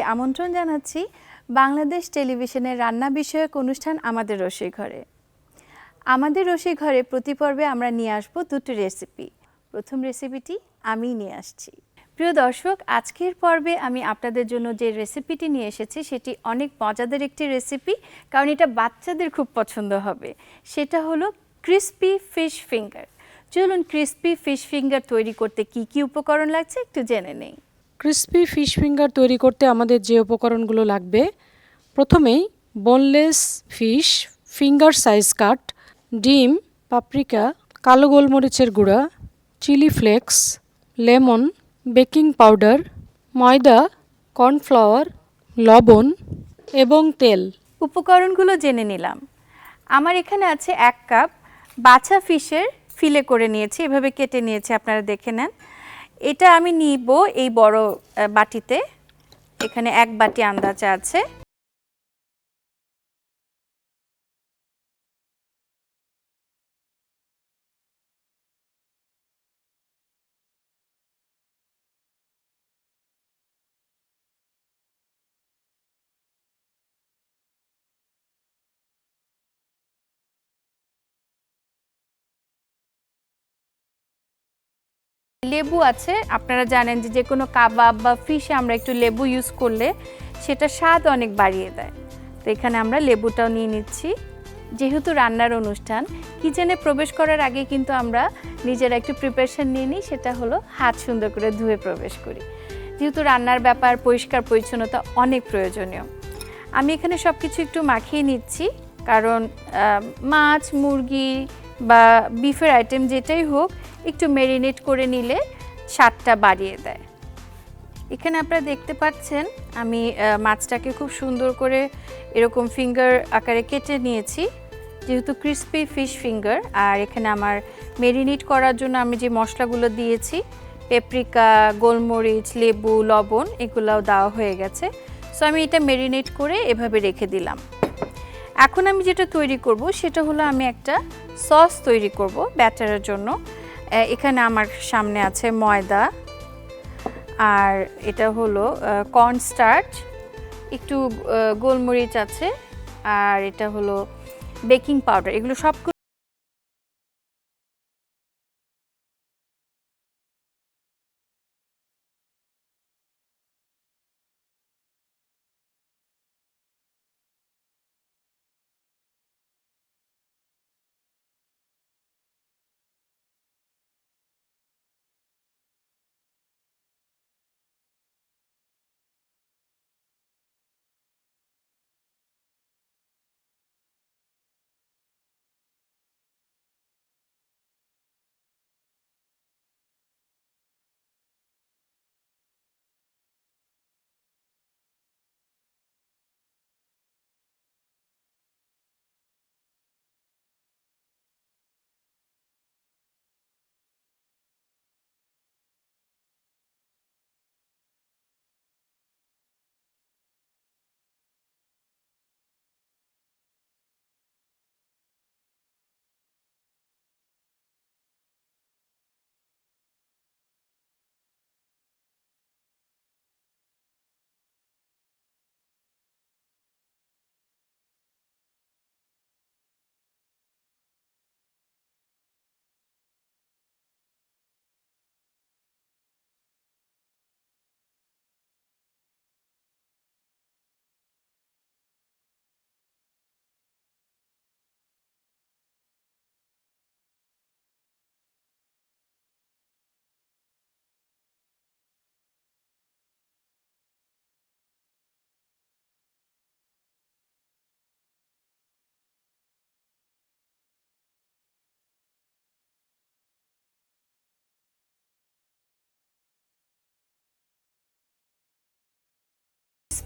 আমন্ত্রণ জানাচ্ছি বাংলাদেশ টেলিভিশনের রান্না বিষয়ক অনুষ্ঠান আমাদের রসই ঘরে। আমাদের রসই ঘরে প্রতি পর্বে আমরা নিয়ে আসব দুটো রেসিপি। প্রথম রেসিপিটি আমি নিয়ে আসছি। প্রিয় দর্শক, আজকের পর্বে আমি আপনাদের জন্য যে রেসিপিটি নিয়ে এসেছি, সেটি অনেক মজাদার একটি রেসিপি, কারণ এটা বাচ্চাদের খুব পছন্দ হবে। সেটা হলো ক্রিস্পি ফিশ ফিঙ্গার। চলুন ক্রিস্পি ফিশ ফিঙ্গার তৈরি করতে কি কি উপকরণ লাগছে একটু জেনে নেই। ক্রিস্পি ফিশ ফিঙ্গার তৈরি করতে আমাদের যে উপকরণগুলো লাগবে, প্রথমেই boneless fish finger size cut ডিম পাপরিকা কালো গোলমরিচের গুঁড়া chilli flakes lemon baking powder ময়দা কর্নফ্লাওয়ার লবণ এবং তেল। উপকরণগুলো জেনে নিলাম। আমার এখানে আছে এক কাপ বাছা ফিশের ফিলে করে নিয়েছি, এভাবে কেটে নিয়েছি, আপনারা দেখে নেন। এটা আমি নিব এই বড় বাটিতে। এখানে এক বাটি আন্দাজে আছে। লেবু আছে, আপনারা জানেন যে যে কোনো কাবাব বা ফিশে আমরা একটু লেবু ইউজ করলে সেটা স্বাদ অনেক বাড়িয়ে দেয়। তো এখানে আমরা লেবুটাও নিয়ে নিচ্ছি। যেহেতু রান্নার অনুষ্ঠান, কিচেনে প্রবেশ করার আগে কিন্তু আমরা নিজেরা একটু প্রিপারেশন নিয়ে নিই, সেটা হলো হাত সুন্দর করে ধুয়ে প্রবেশ করি। যেহেতু রান্নার ব্যাপার, পরিষ্কার পরিচ্ছন্নতা অনেক প্রয়োজনীয়। আমি এখানে সব কিছু একটু মাখিয়ে নিচ্ছি, কারণ মাছ, মুরগি বা বিফের আইটেম যেটাই হোক একটু মেরিনেট করে নিলে স্বাদটা বাড়িয়ে দেয়। এখানে আপনারা দেখতে পাচ্ছেন, আমি মাছটাকে খুব সুন্দর করে এরকম ফিঙ্গার আকারে কেটে নিয়েছি। যেহেতু ক্রিস্পি ফিশ ফিঙ্গার আর এখানে আমার মেরিনেট করার জন্য আমি যে মশলাগুলো দিয়েছি পেপরিকা গোলমরিচ, লেবু, লবণ, এগুলোও দেওয়া হয়ে গেছে। সো আমি এটা মেরিনেট করে এভাবে রেখে দিলাম। এখন আমি যেটা তৈরি করব, সেটা হলো আমি একটা সস তৈরি করব ব্যাটারের জন্য। এখানে আমার সামনে আছে ময়দা। আর এটা হলো কর্ন স্টার্চ একটু গোলমরিচ আছে। আর এটা হলো বেকিং পাউডার এগুলো সব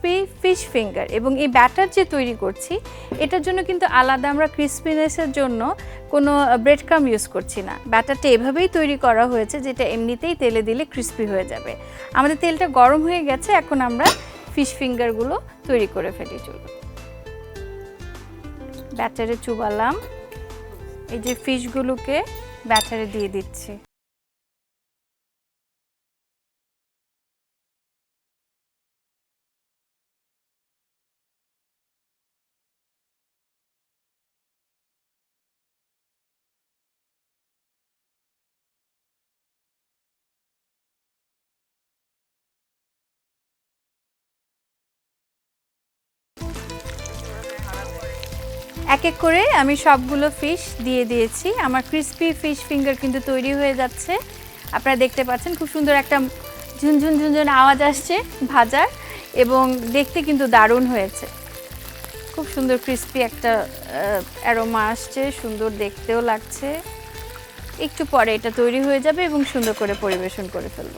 ক্রিসপি ফিশ ফিঙ্গার এবং এই ব্যাটার যে তৈরি করছি, এটার জন্য কিন্তু আলাদা আমরা ক্রিসপিনেসের জন্য কোনো ব্রেড ক্রাম ইউজ করছি না। ব্যাটারটা এভাবেই তৈরি করা হয়েছে যেটা এমনিতেই তেলে দিলে ক্রিসপি হয়ে যাবে। আমাদের তেলটা গরম হয়ে গেছে, এখন আমরা ফিশ ফিঙ্গারগুলো তৈরি করে ফেলি, চলুন। ব্যাটারে চুবালাম। এই যে ফিশগুলোকে ব্যাটারে দিয়ে দিচ্ছি। এক করে আমি সবগুলো ফিশ দিয়ে দিয়েছি। আমার ক্রিস্পি ফিশ ফিঙ্গার কিন্তু তৈরি হয়ে যাচ্ছে। আপনারা দেখতে পাচ্ছেন খুব সুন্দর একটা ঝুনঝুন ঝুনঝুন আওয়াজ আসছে ভাজার এবং দেখতে কিন্তু দারুণ হয়েছে। খুব সুন্দর ক্রিস্পি একটা অ্যারোমা আসছে, সুন্দর দেখতেও লাগছে। একটু পরে এটা তৈরি হয়ে যাবে এবং সুন্দর করে পরিবেশন করে ফেলব।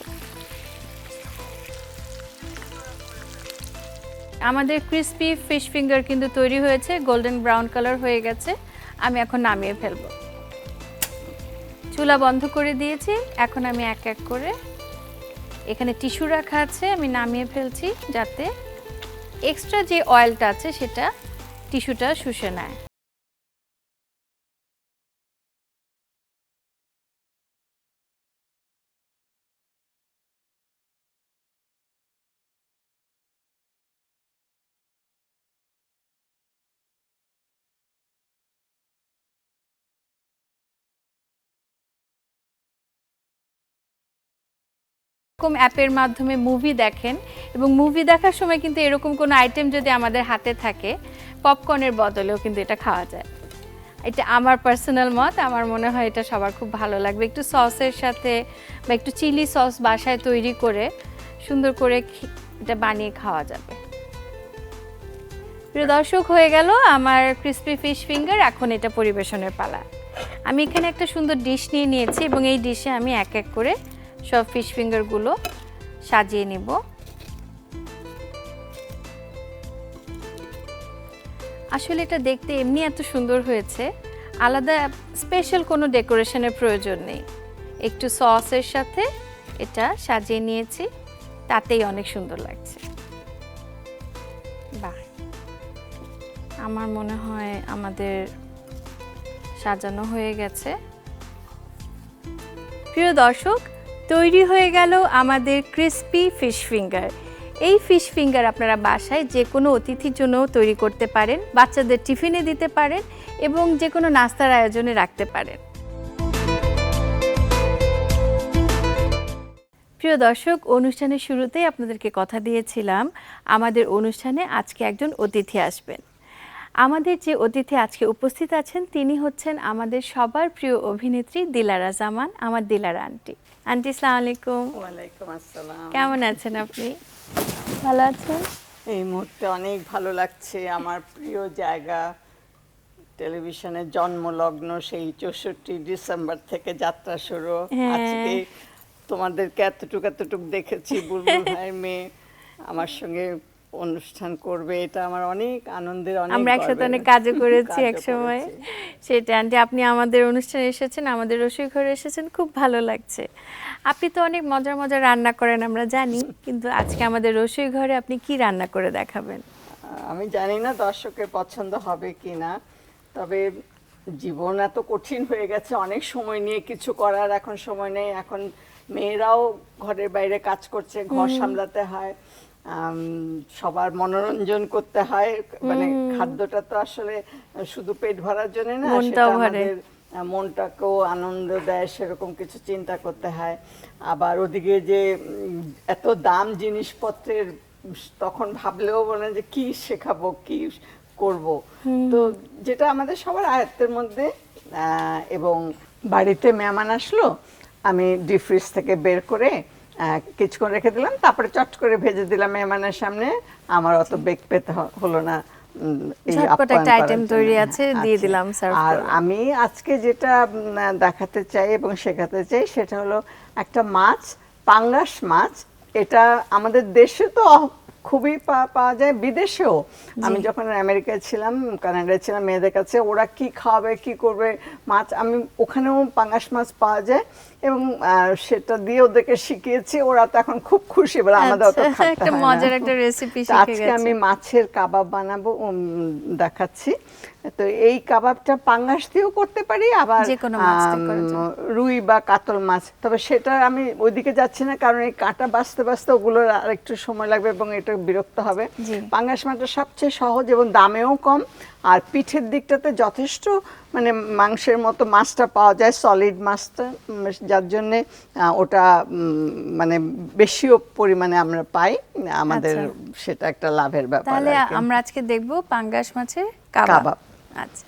আমাদের ক্রিস্পি ফিশ ফিঙ্গার কিন্তু তৈরি হয়েছে গোল্ডেন ব্রাউন কালার হয়ে গেছে। আমি এখন নামিয়ে ফেলব। চুলা বন্ধ করে দিয়েছি। এখন আমি এক এক করে এখানে টিস্যু রাখা আছে, আমি নামিয়ে ফেলছি যাতে এক্সট্রা যে অয়েলটা আছে সেটা টিস্যুটা শুষে নেয়। এরকম অ্যাপের মাধ্যমে মুভি দেখেন এবং মুভি দেখার সময় কিন্তু এরকম কোনো আইটেম যদি আমাদের হাতে থাকে পপকর্নের বদলেও কিন্তু এটা খাওয়া যায়। এটা আমার পার্সোনাল মত, আমার মনে হয় এটা সবার খুব ভালো লাগবে। একটু সসের সাথে বা একটু চিলি সস বাসায় তৈরি করে, সুন্দর করে এটা বানিয়ে খাওয়া যাবে। প্রিয় দর্শক, হয়ে গেল আমার ক্রিসপি ফিশ ফিঙ্গার এখন এটা পরিবেশনের পালা। আমি এখানে একটা সুন্দর ডিশ নিয়ে নিয়েছি এবং এই ডিশে আমি এক এক করে সব ফিশ ফিঙ্গারগুলো সাজিয়ে নিব। আসলে এটা দেখতে এমনি এত সুন্দর হয়েছে, আলাদা স্পেশাল কোনো ডেকোরেশনের প্রয়োজন নেই। একটু সসের সাথে এটা সাজিয়ে নিয়েছি, তাতেই অনেক সুন্দর লাগছে। বাহ! আমার মনে হয় আমাদের সাজানো হয়ে গেছে। প্রিয় দর্শক তৈরি হয়ে গেল আমাদের ক্রিস্পি ফিশ ফিঙ্গার এই ফিশ ফিঙ্গার আপনারা বাসায় যে কোনো অতিথির জন্যও তৈরি করতে পারেন, বাচ্চাদের টিফিনে দিতে পারেন এবং যে কোনো নাস্তার আয়োজনে রাখতে পারেন। প্রিয় দর্শক, অনুষ্ঠানের শুরুতেই আপনাদেরকে কথা দিয়েছিলাম, আমাদের অনুষ্ঠানে আজকে একজন অতিথি আসবেন। আমাদের যে অতিথি আজকে উপস্থিত আছেন, তিনি হচ্ছেন আমাদের সবার প্রিয় অভিনেত্রী দিলারা জামান, আমার দিলারা আন্টি। আন্টি সালাম আলাইকুম ওয়ালাইকুম আসসালাম। কেমন আছেন আপনি? ভালো আছেন? এই মুহূর্তে অনেক ভালো লাগছে। আমার প্রিয় জায়গা টেলিভিশনের জন্মলগ্ন সেই চৌষট্টি ডিসেম্বর থেকে যাত্রা শুরু। হ্যাঁ। আজকে তোমাদেরকে এতটুক এতটুক দেখেছি বুলবুল ভাইয়ের মেয়ে আমার সঙ্গে অনুষ্ঠান করবে। এটা আমার অনেক আনন্দের অনেক আমরা একসাথে অনেক কাজও করেছি এক সময় সেটা আন্টি আপনি আমাদের অনুষ্ঠানে এসেছেন আমাদের রসোই ঘরে এসেছেন খুব ভালো লাগছে। আপনি তো অনেক মজার মজার রান্না করেন আমরা জানি। কিন্তু আজকে আমাদের রসোই ঘরে আপনি কি রান্না করে দেখাবেন? আমি জানি না দর্শকের পছন্দ হবে কি না তবে জীবন এত কঠিন হয়ে গেছে অনেক সময় নিয়ে কিছু করার এখন সময় নেই। এখন মেয়েরাও ঘরের বাইরে কাজ করছে ঘর সামলাতে হয় সবার মনোরঞ্জন করতে হয়। মানে খাদ্যটা তো আসলে শুধু পেট ভরার জন্য না সেটা আমাদের মনটাকেও আনন্দ দেয় সেরকম কিছু চিন্তা করতে হয়। আবার ওদিকে যে এত দাম জিনিসপত্রের তখন ভাবলেও মনে হয় যে কি শেখাবো কি করব। তো যেটা আমাদের সবার আয়ত্তের মধ্যে এবং বাড়িতে মেহমান আসলো আমি ডিপ ফ্রিজ থেকে বের করে কিছুক্ষণ রেখে দিলাম তারপরে চট করে ভেজে দিলাম মেহমানের সামনে আমার অত বেগ পেতে হলো না। ঝটপট একটা করার তৈরি আছে, দিয়ে দিলাম, serve আর আমি আজকে যেটা দেখাতে চাই এবং শেখাতে চাই সেটা হলো একটা মাছ পাঙ্গাস মাছ। এটা আমাদের দেশে তো খুবই পাওয়া যায় বিদেশেও। আমি যখন আমেরিকায় ছিলাম কানাডায় ছিলাম মেয়েদের কাছে ওরা কি খাওয়াবে কি করবে মাছ আমি ওখানেও পাঙ্গাস মাছ পাওয়া যায়। এবং সেটা দিয়ে ওদেরকে শিখিয়েছি ওরা তো এখন খুব খুশি বলে আমাদের অত আচ্ছা, একটা মজার একটা রেসিপি শিখে আজকে আমি মাছের কাবাব বানাবো দেখাচ্ছি। তো এই কাবাবটা পাঙ্গাস দিয়েও করতে পারি আবার। রুই বা কাতল মাছ। তবে সেটা আমি ওইদিকে যাচ্ছি না কারণ এই কাঁটা বাঁচতে বাঁচতে ওগুলোর আর একটু সময় লাগবে এবং এটা বিরক্ত হবে। পাঙ্গাস মাছটা সবচেয়ে সহজ এবং দামেও কম। আর পিঠের দিকটাতে যথেষ্ট মানে মাংসের মতো মাছটা পাওয়া যায় সলিড মাছটা যার জন্যে ওটা মানে বেশিও পরিমাণে আমরা পাই আমাদের আচ্ছা। সেটা একটা লাভের ব্যাপার তাহলে আমরা আজকে দেখব পাঙ্গাস মাছের কাবাব। কাবাব। আচ্ছা।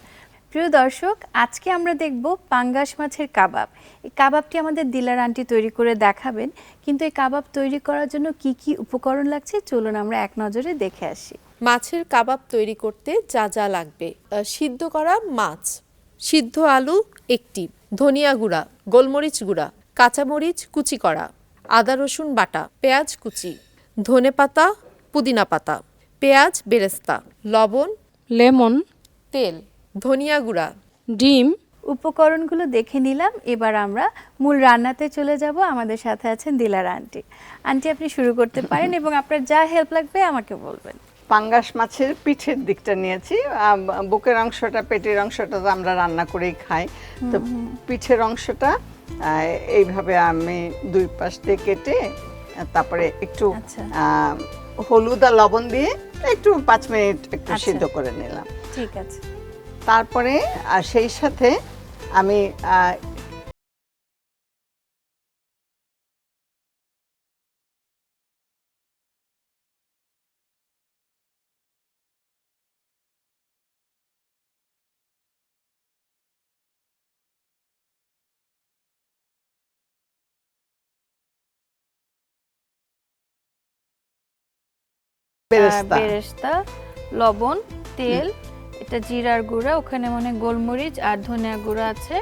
প্রিয় দর্শক আজকে আমরা দেখব পাঙ্গাস মাছের কাবাব। এই কাবাবটি আমাদের দিলার আন্টি তৈরি করে দেখাবেন কিন্তু এই কাবাব তৈরি করার জন্য কি কি উপকরণ লাগছে? চলুন আমরা এক নজরে দেখে আসি। মাছের কাবাব তৈরি করতে যা যা লাগবে। সিদ্ধ করা মাছ সিদ্ধ আলু একটি ধনিয়া গুঁড়া গোলমরিচ গুঁড়া কাঁচামরিচ কুচি করা আদা রসুন বাটা পেঁয়াজ কুচি ধনে পাতা পুদিনা পাতা পেঁয়াজ বেরেস্তা লবণ লেমন তেল ধনিয়া গুঁড়া ডিম। উপকরণগুলো দেখে নিলাম এবার আমরা মূল রান্নাতে চলে যাব। আমাদের সাথে আছেন দিলার আন্টি। আন্টি আপনি শুরু করতে পারেন এবং আপনার যা হেল্প লাগবে আমাকে বলবেন। পাঙ্গাস মাছের পিঠের দিকটা নিয়েছি। বুকের অংশটা পেটের অংশটা তো আমরা রান্না করেই খাই। তো পিঠের অংশটা এইভাবে আমি দুই পাশ দিয়ে কেটে তারপরে একটু আচ্ছা। হলুদ আর লবণ দিয়ে একটু পাঁচ মিনিট একটু আচ্ছা। সিদ্ধ করে নিলাম। ঠিক আছে। তারপরে সেই সাথে আমি বেরেস্তা লবণ তেল এটা জিরার গুঁড়া ওখানে মনে গোলমরিচ আর ধনিয়া গুঁড়া আছে।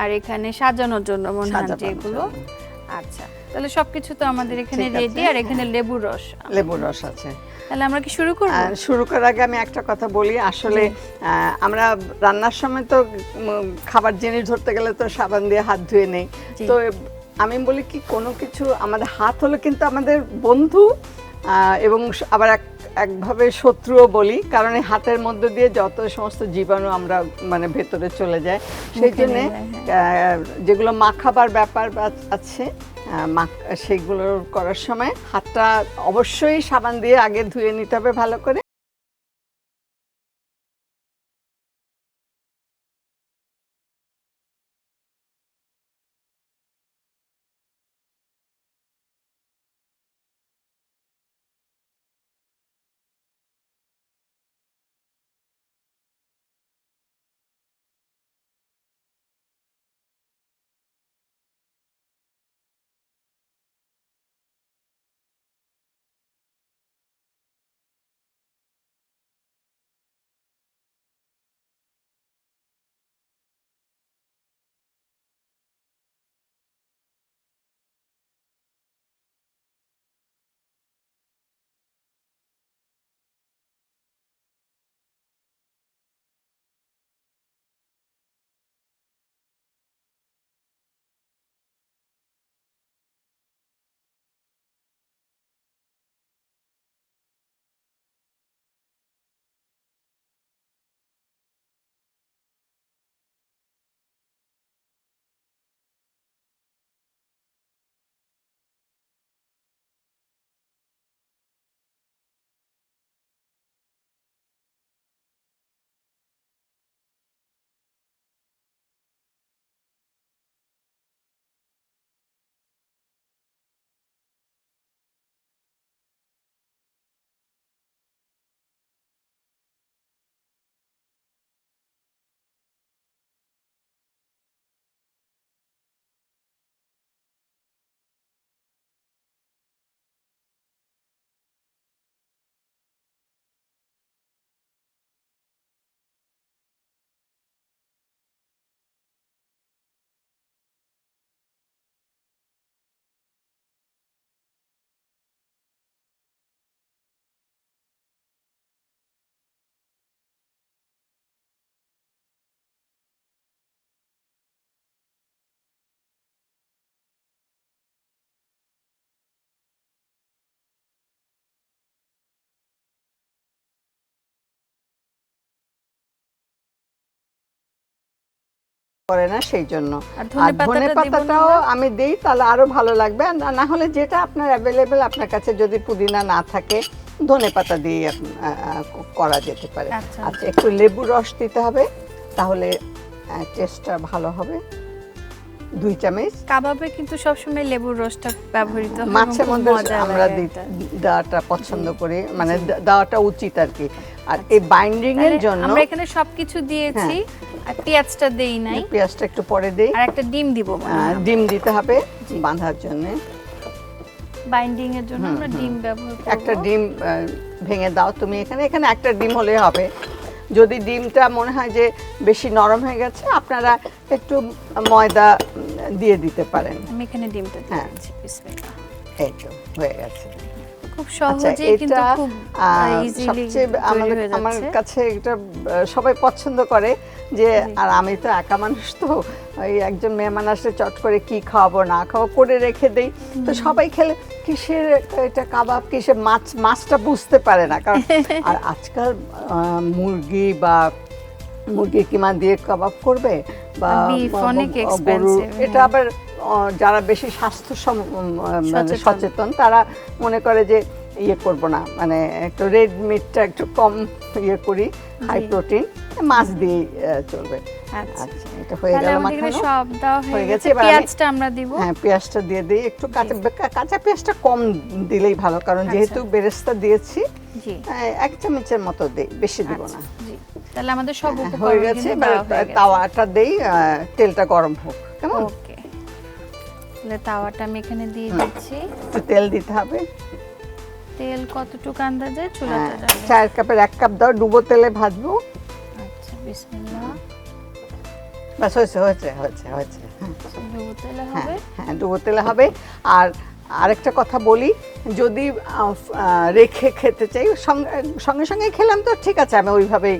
আর এখানে সাজানোর জন্য মনে হয় যেগুলো। আচ্ছা তাহলে সবকিছু তো আমাদের এখানে রেডি আর এখানে লেবুর রস। লেবুর রস আছে। তাহলে আমরা কি শুরু করব? শুরু করার আগে আমি একটা কথা বলি। আসলে আহ, আমরা রান্নার সময় তো খাবার জিনিস ধরতে গেলে তো সাবান দিয়ে হাত ধুয়ে নেই। তো আমি বলি কি কোনো কিছু আমাদের হাত হলো কিন্তু আমাদের বন্ধু এবং আবার এক একভাবে শত্রুও বলি কারণ এই হাতের মধ্যে দিয়ে যত সমস্ত জীবাণু আমরা মানে ভেতরে চলে যায় সেই জন্য আহ, যেগুলো মাখাবার ব্যাপার আছে সেগুলো করার সময় হাতটা অবশ্যই সাবান দিয়ে আগে ধুয়ে নিতে হবে ভালো করে করে না সেই জন্য আর ধনে পাতাটাও আমি দিই তাহলে আরও ভালো লাগবে। না- হলে যেটা আপনার অ্যাভেলেবেল আপনার কাছে যদি পুদিনা না থাকে ধনে পাতা দিয়ে করা যেতে পারে। আচ্ছা। আচ্ছা। একটু লেবু রস দিতে হবে তাহলে টেস্টটা ভালো হবে। দুই চামচ। কাবাবে কিন্তু সবসময় লেবুর রসটা ব্যবহৃত হয় মাছের মধ্যে আমরা দেওয়াটা পছন্দ করি। মানে দেওয়াটা উচিত আর কি। আর এই বাইন্ডিং এর জন্য আমরা এখানে সবকিছু দিয়েছি। আর পেঁয়াজটা দেই নাই। পেঁয়াজটা একটু পরে দিই। আর একটা ডিম দিব ডিম দিতে হবে বাঁধার জন্য। বাইন্ডিং এর জন্য আমরা ডিম ব্যবহার করব। একটা ডিম ভেঙে দাও। তুমি এখানে এখানে একটা ডিম হলে হবে। যদি ডিমটা মনে হয় যে বেশি নরম হয়ে গেছে আপনারা একটু ময়দা দিয়ে দিতে পারেন। আমি এখানে ডিমটা হ্যাঁ। এই তো হয়ে গেছে। খুব আচ্ছা সহজে কিন্তু খুব ইজিলি আমাদের আমার কাছে এটা সবাই পছন্দ করে যে আর আমি তো একা মানুষ তো ওই একজন মেহমান আসলে চট করে কি খাওয়াবো না খাওয়াবো করে রেখে দেই। তো সবাই খেলে কিসের এটা কাবাব কিসের মাছ মাছটা বুঝতে পারে না কারণ আর আজকাল মুরগি বা মুরগি কিমা দিয়ে কাবাব করবে বা গরুর এটা হ্যাঁ। আবার যারা বেশি স্বাস্থ্য মানে সচেতন। তারা মনে করে যে ইয়ে করব না। মানে একটু রেড মিটটা একটু কম ইয়ে করি হাই প্রোটিন মাছ দিয়ে চলবে। আচ্ছা। আচ্ছা এটা হয়ে গেল মাখানো। সব দেওয়া হয়ে গেছে, পেঁয়াজটা আমরা দিব। হ্যাঁ পেঁয়াজটা দিয়ে দিই। একটু কাঁচা কাঁচা পেঁয়াজটা কম দিলেই ভালো কারণ আচ্ছা। যেহেতু বেরেস্তা দিয়েছি জি। এক চামচের মতো দিই বেশি দিব আচ্ছা, না। জি। তাহলে আমাদের সব হ্যাঁ, হয়ে গেছে হয়ে। তাওয়াটা দেই তেলটা গরম হোক কেমন? ওকে। তাহলে তাওয়াটা আমি এখানে দিয়ে দিচ্ছি। একটু তেল দিতে হবে। তেল কতটুকু আন্দাজে? হ্যাঁ, চুলাতে যাবে চায়ের কাপের এক কাপ দাও ডুবো তেলে ভাজবো। আচ্ছা বিসমিল্লাহ। ব্যাস হয়েছে হয়েছে হয়েছে হয়েছে। হ্যাঁ, ডুবো তেলে হ্যাঁ হবে। হ্যাঁ ডুবো তেলে হবে। আর আরেকটা কথা বলি যদি রেখে খেতে চাই সঙ্গে সঙ্গে খেলাম তো ঠিক আছে আমি ওইভাবেই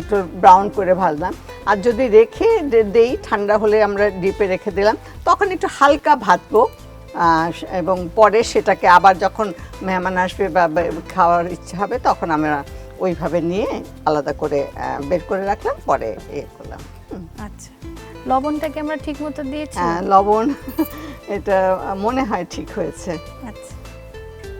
একটু ব্রাউন করে ভাজলাম। আর যদি রেখে দেই ঠান্ডা হলে আমরা ডিপে রেখে দিলাম। তখন একটু হালকা ভাজবো এবং পরে সেটাকে আবার যখন মেহমান আসবে বা খাওয়ার ইচ্ছা হবে তখন আমরা ওইভাবে নিয়ে আলাদা করে বের করে রাখলাম পরে এ করলাম। আচ্ছা। লবণটাকে আমরা ঠিক মতো দিয়েছি? হ্যাঁ লবণ এটা মনে হয় ঠিক হয়েছে। আচ্ছা।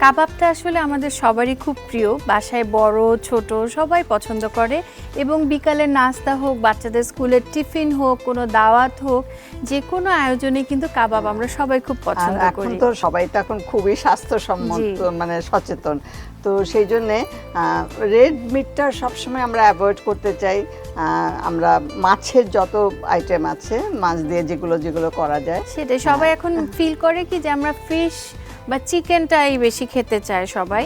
কাবাবটা আসলে আমাদের সবারই খুব প্রিয়। বাসায় বড় ছোট সবাই পছন্দ করে এবং বিকালের নাস্তা হোক বাচ্চাদের স্কুলের টিফিন হোক কোনো দাওয়াত হোক যে কোনো আয়োজনে কিন্তু কাবাব আমরা সবাই খুব পছন্দ এখন করি। তো সবাই তো এখন খুবই স্বাস্থ্যসম্মত। মানে সচেতন। তো সেই জন্যে রেড মিটটা সবসময় আমরা অ্যাভয়েড করতে চাই। আমরা মাছের যত আইটেম আছে মাছ দিয়ে যেগুলো যেগুলো করা যায়। সেটাই সবাই এখন ফিল করে কি যে আমরা ফিশ বা চিকেনটাই বেশি খেতে চায় সবাই।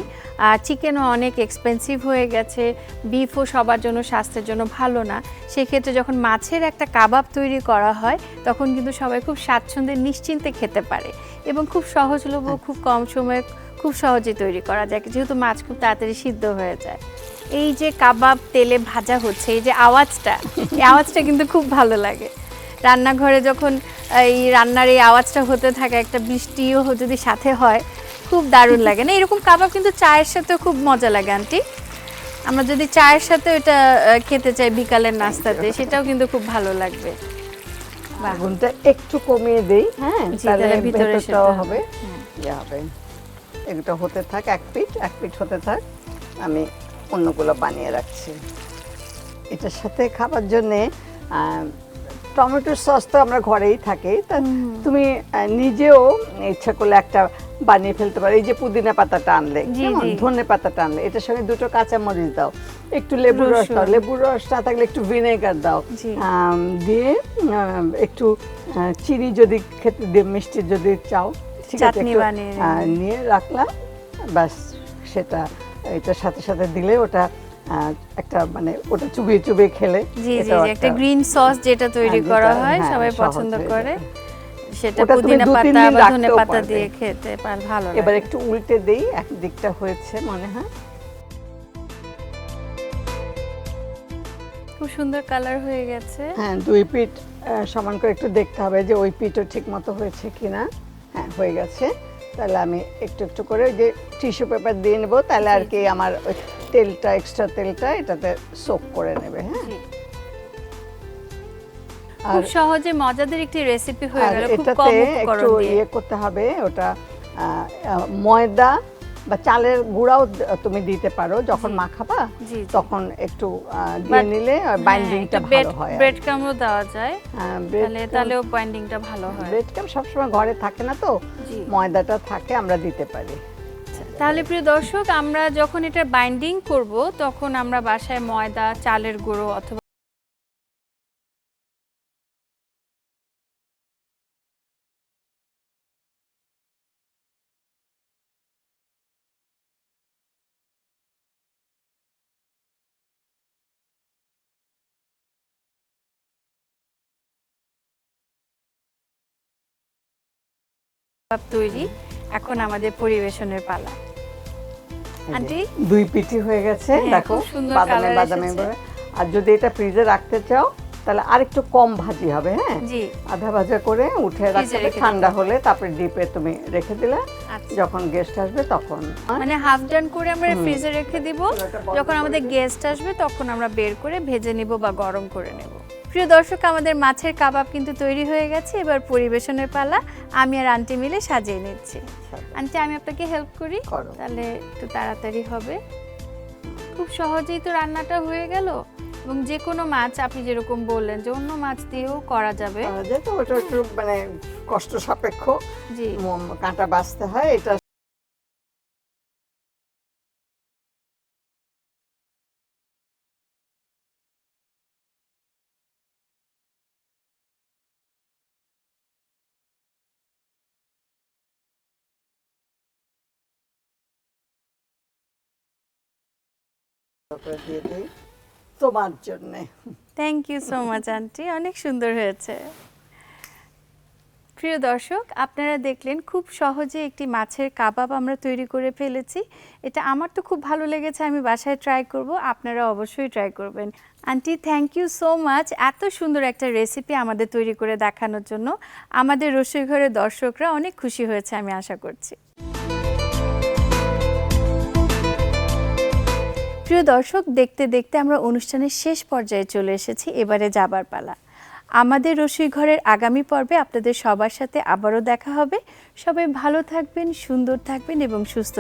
আর চিকেনও অনেক এক্সপেন্সিভ হয়ে গেছে। বিফও সবার জন্য স্বাস্থ্যের জন্য ভালো না। সেক্ষেত্রে যখন মাছের একটা কাবাব তৈরি করা হয়, তখন কিন্তু সবাই খুব স্বাচ্ছন্দ্যে নিশ্চিন্তে খেতে পারে এবং খুব সহজলভ্য, খুব কম সময়ে খুব সহজে তৈরি করা যায়। যেহেতু মাছ খুব তাড়াতাড়ি সিদ্ধ হয়ে যায়। এই যে কাবাব তেলে ভাজা হচ্ছে, এই যে আওয়াজটা, এই আওয়াজটা কিন্তু খুব ভালো লাগে। রান্নাঘরে যখন এই রান্নার এই আওয়াজটা হতে থাকে একটা বৃষ্টিও যদি সাথে হয় খুব দারুণ লাগে না? এরকম কাবাব কিন্তু চায়ের সাথেও খুব মজা লাগে আন্টি। আমরা যদি চায়ের সাথে এটা খেতে চাই বিকালের নাস্তাতে সেটাও কিন্তু খুব ভালো লাগবে। আগুনটা একটু কমিয়ে দেই হ্যাঁ? তাহলে তাহলে ভিতরে ভেতরটাও হবে। ইয়ে হবে। এগুলো হতে থাক এক পিঠ এক পিঠ হতে থাক। আমি অন্যগুলো বানিয়ে রাখছি। এটার সাথে খাবার জন্যে টমেটোর সস তো আমরা ঘরেই থাকে। তা তুমি নিজেও ইচ্ছা করলে একটা বানিয়ে ফেলতে পারো। এই যে পুদিনা পাতাটা আনলে কেমন? ধনে পাতাটা আনলে এটার সঙ্গে দুটো কাঁচা মরিচ দাও। একটু লেবুর রস দাও। লেবুর রস না থাকলে একটু ভিনেগার দাও। দিয়ে একটু চিনি যদি খেতে মিষ্টি যদি চাও ঠিক আছে বানিয়ে নিয়ে রাখলাম। ব্যাস সেটা এটার সাথে সাথে দিলে ওটা একটা মানে ওটা চুবিয়ে চুবিয়ে খেলে জি জি একটা গ্রিন সস যেটা তৈরি হ্যাঁ, করা হয় হ্যাঁ, সবাই পছন্দ করে। সেটা পুদিনা পাতা বা ধনে পাতা দিয়ে খেতে পার ভালো এবার একটু উল্টে দেই এক দিকটা হয়েছে মনে হয়। খুব সুন্দর কালার হয়ে গেছে। হ্যাঁ দুই পিঠ সমান করে একটু দেখতে হবে যে ওই পিঠও ঠিক মতো হয়েছে কিনা। হ্যাঁ হয়ে গেছে। তাহলে আমি একটু একটু করে যে টিস্যু পেপার দিয়ে নেব তাহলে আর কি আমার ওই তেলটা এক্সট্রা তেলটা এটাতে সোক করে নেবে হ্যাঁ। খুব সহজে মজাদার একটি রেসিপি হয়ে গেল খুব কম একটু ইয়ে করতে হবে ওটা ময়দা বা চালের গুঁড়াও তুমি দিতে পারো যখন। মাখাবা। তখন একটু দিয়ে নিলে বাইন্ডিংটা ভালো হয় ব্রেড ক্রামও দেওয়া যায়। হ্যাঁ তাহলে তাহলেও বাইন্ডিংটা ভালো হয়। ব্রেড ক্রাম সবসময় ঘরে থাকে না তো ময়দাটা থাকে আমরা দিতে পারি। তাহলে প্রিয় দর্শক আমরা যখন এটা বাইন্ডিং করব তখন আমরা বাসায় ময়দা চালের গুঁড়ো অথবা কাবাব তৈরি এখন আমাদের পরিবেশনের পালা। আন্টি? দুই পিঠি হয়ে গেছে হ্যাঁ, দেখো বাদামে বাদামে। আর যদি এটা ফ্রিজে রাখতে চাও তাহলে আরেকটু কম ভাজি হবে হ্যাঁ? আধা ভাজা করে উঠে রাখতে ঠান্ডা হলে তারপরে ডিপে তুমি রেখে দিলে আচ্ছা। যখন গেস্ট আসবে তখন। মানে হাফ ডান করে আমরা ফ্রিজে রেখে দিব। যখন আমাদের গেস্ট আসবে তখন আমরা বের করে ভেজে নিব বা গরম করে নেব। প্রিয় দর্শক আমাদের মাছের কাবাব কিন্তু তৈরি হয়ে গেছে। এবার পরিবেশনের পালা আমি আর আন্টি মিলে সাজিয়ে নিচ্ছি। আন্টি আমি আপনাকে হেল্প করি। তাহলে একটু তাড়াতাড়ি হবে। খুব সহজেই তো রান্নাটা হয়ে গেল। এবং যে কোনো মাছ আপনি যেরকম বললেন যে অন্য মাছ দিয়েও করা যাবে। ওটা একটু মানে কষ্ট সাপেক্ষ। জি। কাঁটা বাঁচতে হয় এটা তোমার জন্যে। Thank you so much aunty অনেক সুন্দর হয়েছে। প্রিয় দর্শক, আপনারা দেখলেন খুব সহজে একটি মাছের কাবাব আমরা তৈরি করে ফেলেছি। এটা আমার তো খুব ভালো লেগেছে, আমি বাসায় ট্রাই করব, আপনারা অবশ্যই ট্রাই করবেন। Aunty thank you so much এত সুন্দর একটা রেসিপি আমাদের তৈরি করে দেখানোর জন্য। আমাদের রসোই ঘরের দর্শকরা অনেক খুশি হয়েছে, আমি আশা করছি। প্রিয় দর্শক, দেখতে দেখতে আমরা অনুষ্ঠানের শেষ পর্যায়ে চলে এসেছি। এবারে যাবার পালা। আমাদের রসুই ঘরের আগামী পর্বে আপনাদের সবার সাথে আবারও দেখা হবে। সবাই ভালো থাকবেন, সুন্দর থাকবেন এবং সুস্থ